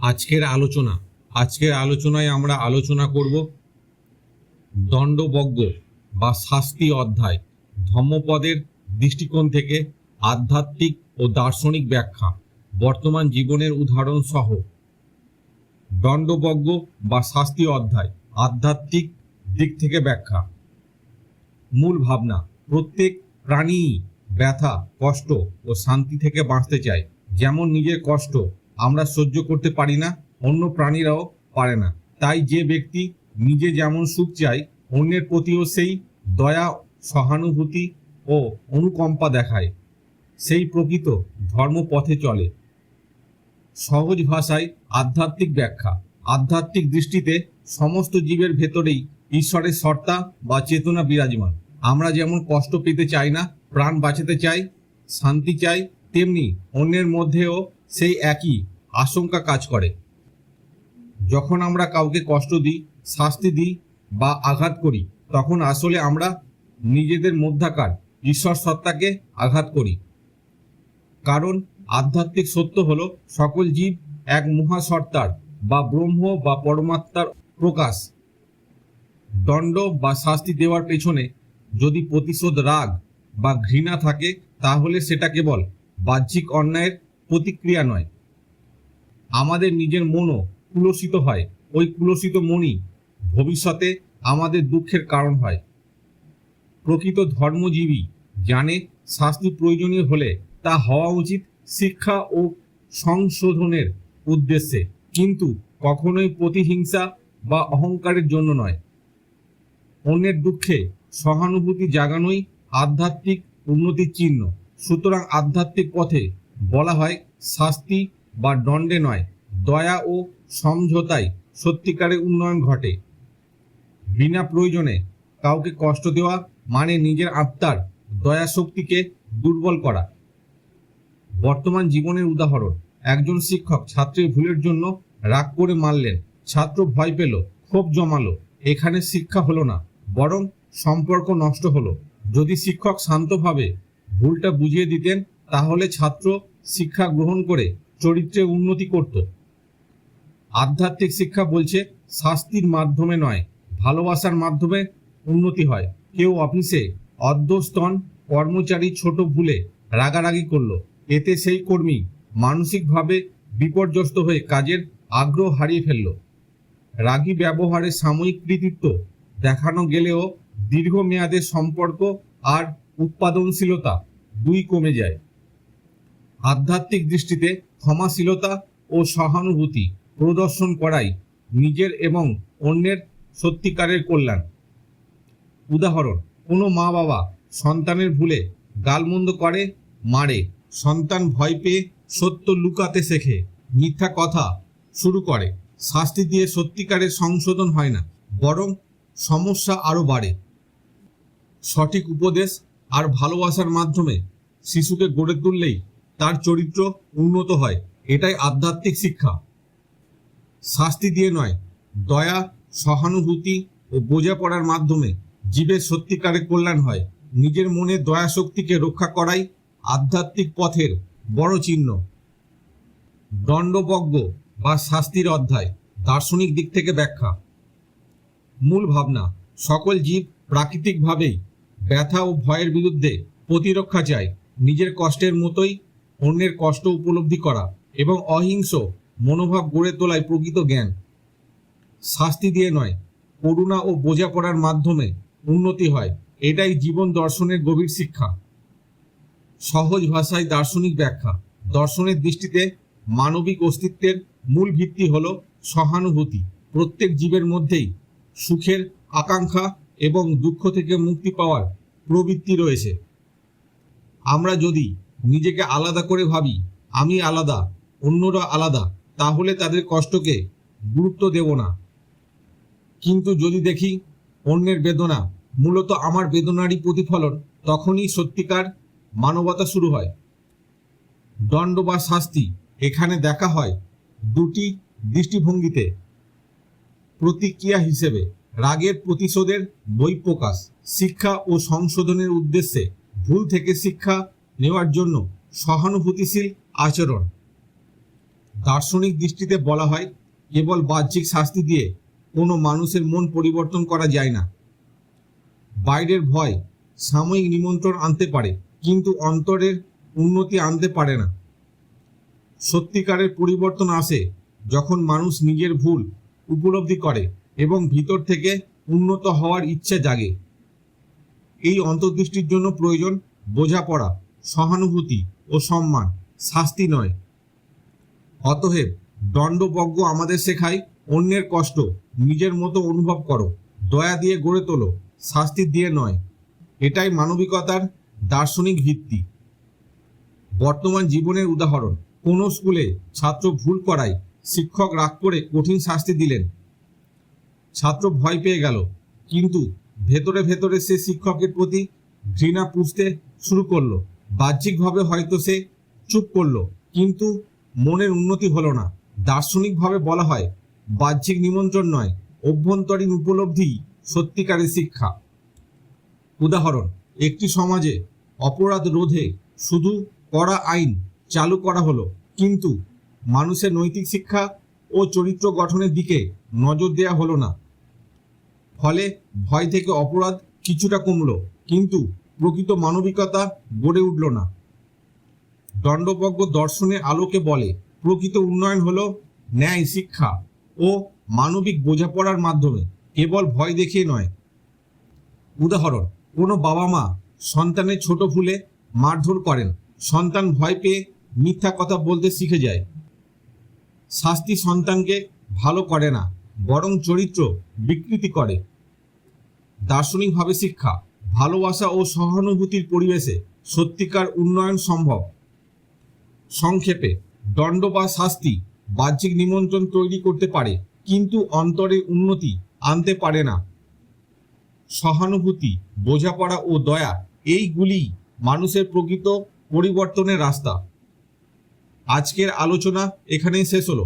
আজকের আলোচনা, আজকের আলোচনায় আমরা আলোচনা করব দণ্ডবজ্ঞ বা শাস্তি অধ্যায়, ধর্মপদের দৃষ্টিকোণ থেকে আধ্যাত্মিক ও দার্শনিক ব্যাখ্যা, বর্তমান জীবনের উদাহরণ সহ। দণ্ডবজ্ঞ বা শাস্তি অধ্যায়, আধ্যাত্মিক দিক থেকে ব্যাখ্যা। মূল ভাবনা, প্রত্যেক প্রাণী ব্যথা, কষ্ট ও শান্তি থেকে বাঁচতে চায়, যেমন নিজের কষ্ট আমরা সহ্য করতে পারি না, অন্য প্রাণীরাও পারে না। তাই যে ব্যক্তি নিজে যেমন সুখ চায়, অন্যের প্রতিও সেই দয়া, সহানুভূতি ও অনুকম্পা দেখায়। সেই প্রকৃত ধর্মপথে চলে। সহজ ভাষায় আধ্যাত্মিক ব্যাখ্যা। আধ্যাত্মিক দৃষ্টিতে সমস্ত জীবের ভেতরেই ঈশ্বরের সত্তা বা চেতনা বিরাজমান। আমরা যেমন কষ্ট পেতে চাই না, প্রাণ বাঁচাতে চাই, শান্তি চাই, তেমনি অন্যের মধ্যেও সেই একই আশঙ্কা কাজ করে। যখন আমরা কাউকে কষ্ট দিই, শাস্তি দিই বা আঘাত করি, তখন আসলে আমরা নিজেদের মধ্যাকার, ঈশ্বর সত্তাকে আঘাত করি। কারণ আধ্যাত্মিক সত্য হলো সকল জীব এক মহাসত্তার বা ব্রহ্ম বা পরমাত্মার প্রকাশ। দণ্ড বা শাস্তি দেওয়ার পেছনে যদি প্রতিশোধ রাগ বা ঘৃণা থাকে, তাহলে সেটা কেবল বাহ্যিক অন্যায়ের প্রতিক্রিয়া নয়। আমাদের নিজের মনও কুলসিত হয়। ওই কুলসিত মনই ভবিষ্যতে আমাদের দুঃখের কারণ হয়। প্রকৃত ধর্মজীবী জানে শাস্তি প্রয়োজনীয় হলে তা হওয়া উচিত শিক্ষা ও সংশোধনের উদ্দেশ্যে, কিন্তু কখনোই প্রতিহিংসা বা অহংকারের জন্য নয়। অন্যের দুঃখে সহানুভূতি জাগানোই আধ্যাত্মিক উন্নতির চিহ্ন। সুতরাং আধ্যাত্মিক পথে বলা হয় শাস্তি বা দণ্ডে নয়, দয়া ও সমঝোতায় সত্যিকারের উন্নয়ন ঘটে। বিনা প্রয়োজনে কাউকে কষ্ট দেওয়া মানে নিজের আত্মার দয়া শক্তিকে দুর্বল করা। বর্তমান জীবনের উদাহরণ, একজন শিক্ষক ছাত্রের ভুলের জন্য রাগ করে মারলেন, ছাত্র ভয় পেল, ক্ষোভ জমালো, এখানে শিক্ষা হলো না, বরং সম্পর্ক নষ্ট হলো। যদি শিক্ষক শান্তভাবে ভুলটা বুঝিয়ে দিতেন, তাহলে ছাত্র শিক্ষা গ্রহণ করে চরিত্রে উন্নতি করত। আধ্যাত্মিক শিক্ষা বলছে, শাস্তির মাধ্যমে নয়, ভালোবাসার মাধ্যমে উন্নতি হয়। কেউ অফিসে অধ্যস্তন কর্মচারী ছোট ভুলে রাগারাগি করল। এতে সেই কর্মী মানসিকভাবে বিপর্যস্ত হয়ে কাজের আগ্রহ হারিয়ে ফেলল। রাগী ব্যবহারে সাময়িক কৃতিত্ব দেখানো গেলেও দীর্ঘমেয়াদের সম্পর্ক আর উৎপাদনশীলতা দুই কমে যায়। আধ্যাত্মিক দৃষ্টিতে ক্ষমাশীলতা ও সহানুভূতি প্রদর্শন করাই নিজের এবং অন্যের সত্যিকারের কল্যাণ। উদাহরণ, কোনো মা বাবা সন্তানের ভুলে গালমন্দ করে, মারে। সন্তান ভয় পেয়ে সত্য লুকাতে শেখে, মিথ্যা কথা শুরু করে। শাস্তি দিয়ে সত্যিকারের সংশোধন হয় না, বরং সমস্যা আরও বাড়ে। সঠিক উপদেশ আর ভালোবাসার মাধ্যমে শিশুকে গড়ে তুললেই তার চরিত্র উন্নত হয়। এটাই আধ্যাত্মিক শিক্ষা। শাস্তি দিয়ে নয়, দয়া, সহানুভূতি ও বোঝাপড়ার মাধ্যমে জীবের সত্যিকারের কল্যাণ হয়। নিজের মনে দয়া শক্তিকে রক্ষা করাই আধ্যাত্মিক পথের বড় চিহ্ন। দণ্ডবজ্ঞ বা শাস্তির অধ্যায়, দার্শনিক দিক থেকে ব্যাখ্যা। মূল ভাবনা, সকল জীব প্রাকৃতিকভাবেই ব্যথা ও ভয়ের বিরুদ্ধে প্রতিরক্ষা চায়। নিজের কষ্টের মতোই অন্যের কষ্ট উপলব্ধি করা এবং অহিংস মনোভাব গড়ে তোলায় প্রকৃত জ্ঞান। শাস্তি দিয়ে নয়, করুণা ও বোঝাপড়ার মাধ্যমে উন্নতি হয়। এটাই জীবন দর্শনের গভীর শিক্ষা। সহজ ভাষায় দার্শনিক ব্যাখ্যা। দর্শনের দৃষ্টিতে মানবিক অস্তিত্বের মূল ভিত্তি হল সহানুভূতি। প্রত্যেক জীবের মধ্যেই সুখের আকাঙ্ক্ষা এবং দুঃখ থেকে মুক্তি পাওয়ার প্রবৃত্তি রয়েছে। আমরা যদি নিজেকে আলাদা করে ভাবি, আমি আলাদা, অন্যরা আলাদা, তাহলে তাদের কষ্টকে গুরুত্ব দেব না। কিন্তু যদি দেখি অন্যের বেদনা মূলত আমার বেদনারই প্রতিফলন, তখনই সত্যিকার মানবতা শুরু হয়। দণ্ড বা শাস্তি এখানে দেখা হয় দুটি দৃষ্টিভঙ্গিতে। প্রতিক্রিয়া হিসেবে রাগের প্রতিশোধের বহিঃপ্রকাশ, শিক্ষা ও সংশোধনের উদ্দেশ্যে ভুল থেকে শিক্ষা নেওয়ার জন্য সহানুভূতিশীল আচরণ। দার্শনিক দৃষ্টিতে বলা হয়, কেবল বাহ্যিক শাস্তি দিয়ে কোনো মানুষের মন পরিবর্তন করা যায় না। বাইরের ভয় সাময়িক নিমন্ত্রণ আনতে পারে, কিন্তু অন্তরের উন্নতি আনতে পারে না। সত্যিকারের পরিবর্তন আসে যখন মানুষ নিজের ভুল উপলব্ধি করে এবং ভিতর থেকে উন্নত হওয়ার ইচ্ছে জাগে। এই অন্তর্দৃষ্টির জন্য প্রয়োজন বোঝাপড়া। সহানুভূতি ও সম্মান, শাস্তি নয়। অতএব দণ্ডবজ্ঞ আমাদের শেখায় অন্যের কষ্ট নিজের মতো অনুভব করো, দয়া দিয়ে গড়ে তোলো, শাস্তি দিয়ে নয়। এটাই মানবিকতার দার্শনিক ভিত্তি। বর্তমান জীবনের উদাহরণ, কোনো স্কুলে ছাত্র ভুল করায় শিক্ষক রাগ করে কঠিন শাস্তি দিলেন। ছাত্র ভয় পেয়ে গেল, কিন্তু ভেতরে ভেতরে সে শিক্ষকের প্রতি ঘৃণা পুষতে শুরু করল। বাহ্যিকভাবে হয়তো সে চুপ করল, কিন্তু মনের উন্নতি হলো না। দার্শনিকভাবে বলা হয়, বাহ্যিক নিমন্ত্রণ নয়, অভ্যন্তরীণ উপলব্ধি সত্যিকারের শিক্ষা। উদাহরণ, একটি সমাজে অপরাধ রোধে শুধু কড়া আইন চালু করা হলো, কিন্তু মানুষের নৈতিক শিক্ষা ও চরিত্র গঠনের দিকে নজর দেওয়া হলো না। ফলে ভয় থেকে অপরাধ কিছুটা কমলো, কিন্তু প্রকৃত মানবিকতা গড়ে উঠল না। দণ্ডবজ্ঞ দর্শনের আলোকে বলে, প্রকৃত উন্নয়ন হলো ন্যায় শিক্ষা ও মানবিক বোঝাপড়ার মাধ্যমে, কেবল ভয় দেখিয়ে নয়। উদাহরণ, কোনো বাবা মা সন্তানের ছোট ভুলে মারধর করেন, সন্তান ভয় পেয়ে মিথ্যা কথা বলতে শিখে যায়। শাস্তি সন্তানকে ভালো করে না, বরং চরিত্র বিকৃতি করে। দার্শনিকভাবে শিক্ষা ভালোবাসা ও সহানুভূতির পরিবেশে সত্যিকার উন্নয়ন সম্ভব। সংক্ষেপে, দণ্ড বা শাস্তি বাহ্যিক নিমন্ত্রণ তৈরি করতে পারে, কিন্তু অন্তরে উন্নতি আনতে পারে না। সহানুভূতি, বোঝাপড়া ও দয়া, এইগুলি মানুষের প্রকৃত পরিবর্তনের রাস্তা। আজকের আলোচনা এখানেই শেষ হলো।